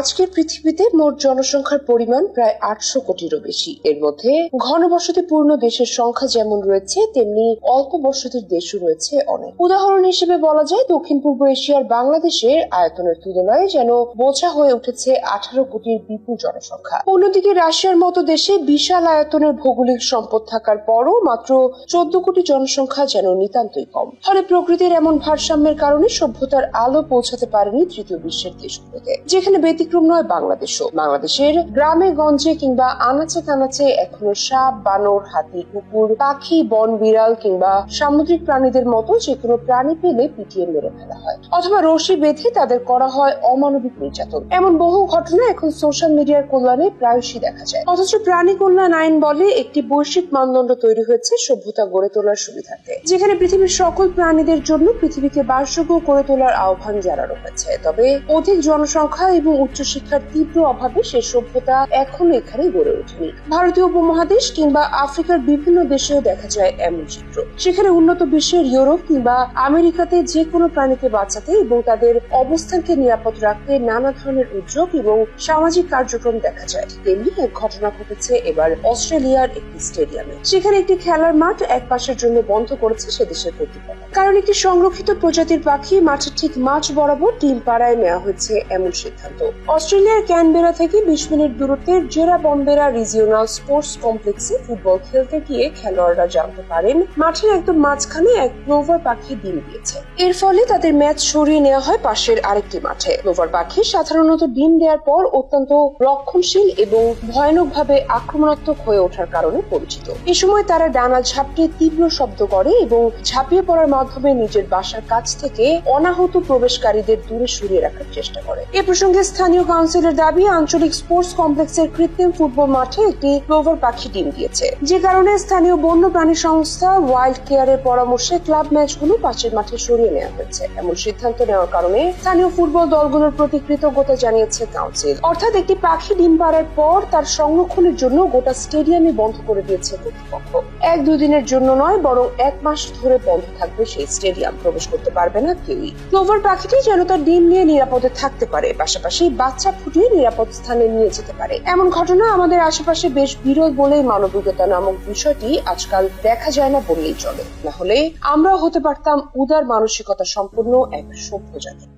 আজকের পৃথিবীতে মোট জনসংখ্যার পরিমাণ প্রায় আটশো কোটিরও বেশি। এর মধ্যে ঘনবসতিপূর্ণ দেশের সংখ্যা যেমন রয়েছে, তেমনি অল্প বসতির দেশও রয়েছে অনেক। উদাহরণ হিসেবে বলা যায়, দক্ষিণ পূর্ব এশিয়ার বাংলাদেশের আয়তনের তুলনায় যেন বোঝা হয়ে উঠেছে আঠারো কোটির বিপুল জনসংখ্যা। অন্যদিকে রাশিয়ার মতো দেশে বিশাল আয়তনের ভৌগোলিক সম্পদ থাকার পরও মাত্র চোদ্দ কোটি জনসংখ্যা যেন নিতান্তই কম। ফলে প্রকৃতির এমন ভারসাম্যের কারণে সভ্যতার আলো পৌঁছাতে পারেনি তৃতীয় বিশ্বের দেশগুলোতে, যেখানে ব্যতিক্রম নয় বাংলাদেশও। বাংলাদেশের গ্রামে, গঞ্জে কিংবা আনাচে কানাচে এখনও সাপ, বানর, হাতি, কুকুর, পাখি, বন, বিড়াল কিংবা সামুদ্রিক প্রাণীদের মতো যে কোনো প্রাণী পেলে পিটিয়ে মেরে ফেলা হয়। অথবা রশি বেঁধে তাদের করা হয় অমানবিক নির্যাতন। এমন বহু ঘটনা এখন সোশ্যাল মিডিয়ার কল্যাণে প্রায়শই দেখা যায়। অথচ প্রাণী কল্যাণ আইন বলে একটি বৈশ্বিক মানদণ্ড তৈরি হয়েছে সভ্যতা গড়ে তোলার সুবিধার্থে যেখানে পৃথিবীর সকল প্রাণীদের জন্য পৃথিবীকে বাসযোগ্য করে তোলার আহ্বান জানানো হয়েছে। তবে অধিক জনসংখ্যা এবং উচ্চশিক্ষার তীব্র অভাবে সে সভ্যতা এখনও এখানে গড়ে ওঠেনি। ভারতীয় উপমহাদেশ কিংবা আফ্রিকার বিভিন্ন দেশেও দেখা যায় এমন চিত্র। সেখানে উন্নত বিশ্বের ইউরোপ কিংবা আমেরিকাতে যে কোনো প্রাণীকে বাঁচাতে এবং তাদের অবস্থানকে নিরাপদ রাখতে নানা ধরনের উদ্যোগ এবং সামাজিক কার্যক্রম দেখা যায়। তেমনি এক ঘটনা ঘটেছে এবার অস্ট্রেলিয়ার একটি স্টেডিয়ামে। সেখানে একটি খেলার মাঠ এক পাশের জন্য বন্ধ করেছে সে দেশের কর্তৃপক্ষ। কারণ একটি সংরক্ষিত প্রজাতির পাখি মাঠের ঠিক মাঝ বরাবর টিম পাড়ায় নেওয়া হয়েছে এমন সিদ্ধান্ত। অস্ট্রেলিয়ার ক্যানবেরা থেকে বিশ মিনিট দূরত্বের জেরা বম্বেরা রিজিওনাল স্পোর্টস কমপ্লেক্সে ফুটবল খেলতে গিয়ে খেলোয়াড়রা জানতে পারেন, মাঠের একদম মাঝখানে এক ক্লোভার পাখি ডিম দিয়েছে। এর ফলে তাদের ম্যাচ সরিয়ে নেওয়া হয় পাশের আরেকটি মাঠে। ক্লোভার পাখি সাধারণত ডিম দেওয়ার পর অত্যন্ত রক্ষণশীল এবং ভয়ানকভাবে আক্রমণাত্মক হয়ে ওঠার কারণে পরিচিত। এ সময় তারা ডানা ঝাপটে তীব্র শব্দ করে এবং ঝাঁপিয়ে পড়ার মাধ্যমে নিজের বাসার কাছ থেকে অনাহত প্রবেশকারীদের দূরে সরিয়ে রাখার চেষ্টা করে। এ প্রসঙ্গে স্থানীয় কাউন্সিলের দাবি, আঞ্চলিক স্পোর্টস কমপ্লেক্সের কৃত্রিম ফুটবল মাঠে একটি ক্লোভার পাখি ডিম দিয়েছে। যে কারণে স্থানীয় বন্য প্রাণী সংস্থা ওয়াইল্ড কেয়ারের পরামর্শে ক্লাব ম্যাচগুলো পাশের মাঠে সরিয়ে নেওয়া হয়েছে। এমন সিদ্ধান্ত নেওয়ার কারণে স্থানীয় ফুটবল দলগুলোর প্রতি কৃতজ্ঞতা জানিয়েছে কাউন্সিল। অর্থাৎ একটি পাখি ডিম পাড়ার পর তার সংরক্ষণের জন্য গোটা স্টেডিয়ামে বন্ধ করে দিয়েছে কর্তৃপক্ষ। এক দুই দিনের জন্য নয়, বরং এক মাস ধরে বন্ধ থাকবে সেই স্টেডিয়াম। প্রবেশ করতে পারবে না কেউই। ক্লোভার পাখিটি যেন তার ডিম নিয়ে নিরাপদে থাকতে পারে, পাশাপাশি বাচ্চা ফুটিয়ে নিরাপদ স্থানে নিয়ে যেতে পারে। এমন ঘটনা আমাদের আশেপাশে বেশ বিরল বলেই মানবিকতা নামক বিষয়টি আজকাল দেখা যায় না বললেই চলে। না হলে আমরাও হতে পারতাম উদার মানসিকতা সম্পন্ন এক সভ্য জাতি।